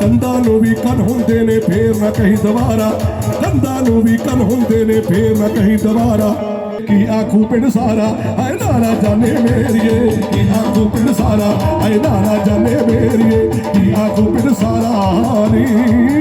ਕੰਦਾਂ ਨੂੰ ਵੀ ਕੰਨ ਹੁੰਦੇ ਨੇ, ਫੇਰ ਨਾ ਕਹੀ ਦੁਬਾਰਾ। ਕੰਦਾਂ ਨੂੰ ਵੀ ਕੰਨ ਹੁੰਦੇ ਨੇ, ਫੇਰ ਨਾ ਕਹੀ ਦੁਬਾਰਾ। ਕੀ ਆਖੂ ਪਿੰਡ ਸਾਰਾ ਐ ਨਾਰਾ ਜਾਣੇ ਮੇਰੀਏ। ਕੀ ਆਖੂ ਪਿੰਡ ਸਾਰਾ ਐ ਨਾਰਾ ਜਾਣੇ ਮੇਰੀਏ। ਕੀ ਆਖੂ ਪਿੰਡ ਸਾਰਾ ਨੀ।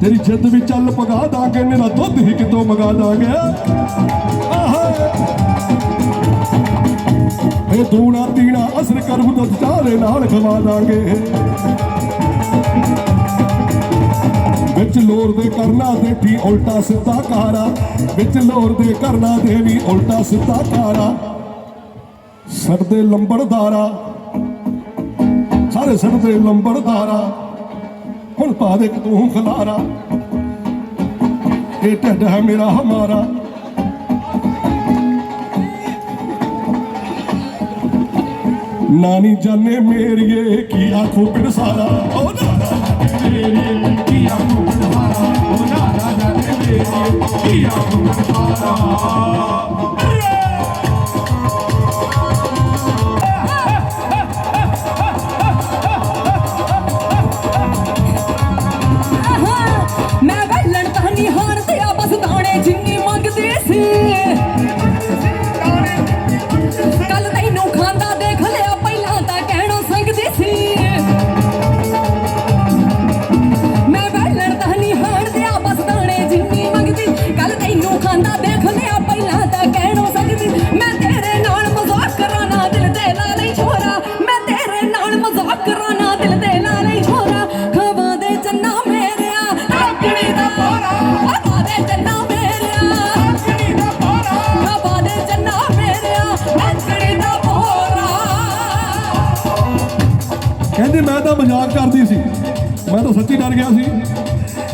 ਤੇਰੀ ਜਿੱਦ ਵੀ ਚੱਲ ਪਗਾ ਦਾਂਗੇ ਮੇਰਾ ਦੁੱਧ ਹੀ ਕਿਤੋਂ ਮਗਾ ਦਾਂਗੇ। ਆਹਾ। ਇਹ ਦੂਣਾ ਤੀਣਾ ਅਸਰ ਕਰਮ ਦੁੱਧ ਚਾਰੇ ਨਾਲ ਖਵਾ ਦਾਂਗੇ। ਵਿੱਚ ਲੋਰ ਦੇ ਕਰਨਾ ਦੇਖੀ ਉਲਟਾ ਸਿੱਧਾ ਕਾਰਾ, ਵਿੱਚ ਲੋਰ ਦੇ ਕਰਨਾ ਦੇ ਉਲਟਾ ਸਿੱਧਾ ਕਾਰਾ। ਸੜਦੇ ਲੰਬੜਦਾਰਾ, ਸਾਰੇ ਸੜਦੇ ਲੰਬੜਦਾਰਾ। ਹੁਣ ਪਾ ਦੇ ਤੂੰ ਖਲਾਰਾ, ਇਹ ਢੱਡ ਹੈ ਮੇਰਾ ਹਮਾਰਾ। ਨਾਨੀ ਜਾਣੇ ਮੇਰੀਏ, ਕੀ ਆਖੋ ਪਿੰਡ ਸਾਰਾ? ਓ ਨਾਨਾ ਮੇਰੀਏ, ਕੀ ਆਖੋ ਪਿੰਡ ਸਾਰਾ? ਓ ਨਾਨਾ ਜਾਨੇ ਮੇਰੀਏ, ਕੀ ਆਖੋ ਪਿੰਡ ਸਾਰਾ? ਤੈਨੂੰ ਦੇਖ ਲਿਆ ਪਹਿਲਾਂ ਤਾਂ ਕਹਿਣੋਂ ਸੰਗਦੀ ਮੈਂ ਤੇਰੇ ਨਾਲ ਮਜ਼ਾਕ ਕਰਾਂ ਦਿਲ ਦੇ ਨਾਲ ਹੀ ਛੋਰਾ। ਮੈਂ ਤੇਰੇ ਨਾਲ ਮਜ਼ਾਕ ਕਰਾਂ ਦਿਲ ਦੇ ਨਾਲ ਹੀ ਛੋਰਾ। ਖਵਾ ਦੇ ਚੰਨਾ ਮੇਰਿਆ ਲੱਕੜੀ ਦਾ ਬੋਰਾ ਖਵਾ ਦੇ ਚੰਨਾ ਮੇਰਿਆ ਲੱਕੜੀ ਦਾ ਬੋਰਾ ਖਵਾ ਦੇ ਚੰਨਾ ਮੇਰਿਆ ਲੱਕੜੀ ਦਾ ਬੋਰਾ ਕਹਿੰਦੀ ਮੈਂ ਤਾਂ ਮਜ਼ਾਕ ਕਰਦੀ ਸੀ। ਮੈਂ ਤਾਂ ਸੱਚੀ ਡਰ ਗਿਆ ਸੀ।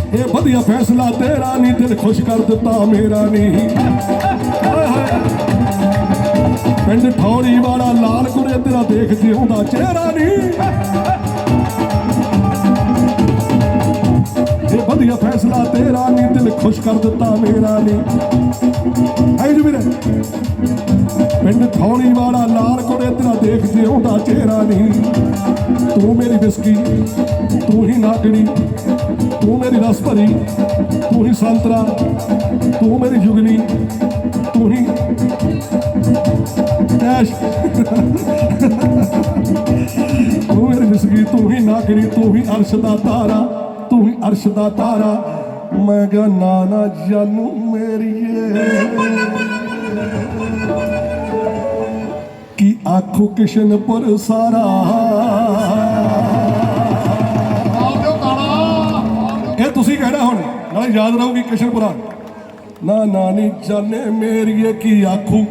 ਇਹ ਵਧੀਆ ਫੈਸਲਾ ਤੇਰਾ ਨਹੀਂ ਦਿਲ ਖੁਸ਼ ਕਰ ਦਿੱਤਾ ਮੇਰਾ ਨਹੀਂ ਪਿੰਡ ਠੌਰੀ ਵਾਲਾ ਲਾਲ ਕੁੜੇ ਤੇਰਾ ਦੇਖ ਜਿਉਂਦਾ ਚਿਹਰਾ ਨਹੀਂ ਇਹ ਫੈਸਲਾ ਤੇਰਾ ਨਹੀਂ ਦਿਲ ਖੁਸ਼ ਕਰ ਦਿੱਤਾ ਮੇਰਾ ਨਹੀਂ ਐ ਜੀ ਵੀਰੇ, ਪਿੰਡ ਠੌਰੀ ਵਾਲਾ ਲਾਲ ਕੁੜੇ ਤੇਰਾ ਦੇਖ ਜਿਉਂਦਾ ਚਿਹਰਾ ਨਹੀਂ ਤੂੰ ਮੇਰੀ ਬਿਸਕੀ, ਤੂੰ ਹੀ ਨਾਗਣੀ, ਤੂੰ ਮੇਰੀ ਰਸ ਭਰੀ, ਤੂੰ ਹੀ ਸੰਤਰਾ, ਤੂੰ ਮੇਰੀ ਜੁਗਨੀ, ਤੂੰ ਹੀ ਐਸ਼। ਤੂੰ ਮੇਰੀ ਵਿਸਕੀ ਤੂੰ ਹੀ ਨਾਗਣੀ, ਤੂੰ ਹੀ ਅਰਸ਼ ਦਾ ਤਾਰਾ। ਤੂੰ ਅਰਸ਼ ਦਾ ਤਾਰਾ। ਮੈਂ ਗਾ ਨਾਨਾ ਜਾਨੂ ਮੇਰੀਏ ਕੀ ਆਖੋ ਕਿਸ਼ਨਪੁਰ ਸਾਰਾ? ਇਹ ਤੁਸੀਂ ਕਹਿਣਾ ਹੁਣ, ਨਾਲੇ ਯਾਦ ਰਹੂਗੀ ਕਿਸ਼ਨਪੁਰਾ ਨਾ। ਨਾਨੀ ਜਾਣੇ ਮੇਰੀਏ ਕੀ ਆਖੂ?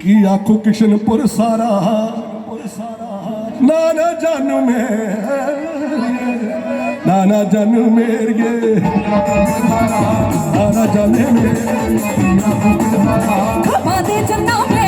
ਕੀ ਆਖੂ ਕਿਸ਼ਨਪੁਰ ਸਾਰਾ? ਨਾਨਾ ਨਾ ਜਾਨੂ ਮੇਰੀਏ ਨਾ ਜਾਨੂ ਮੇਰੀਏ ਨਾ ਨਾ ਜਾਣੇ ਮੇਰੀਏ ਖਵਾ ਦੇ ਚੰਨਾ ਮੇਰਿਆ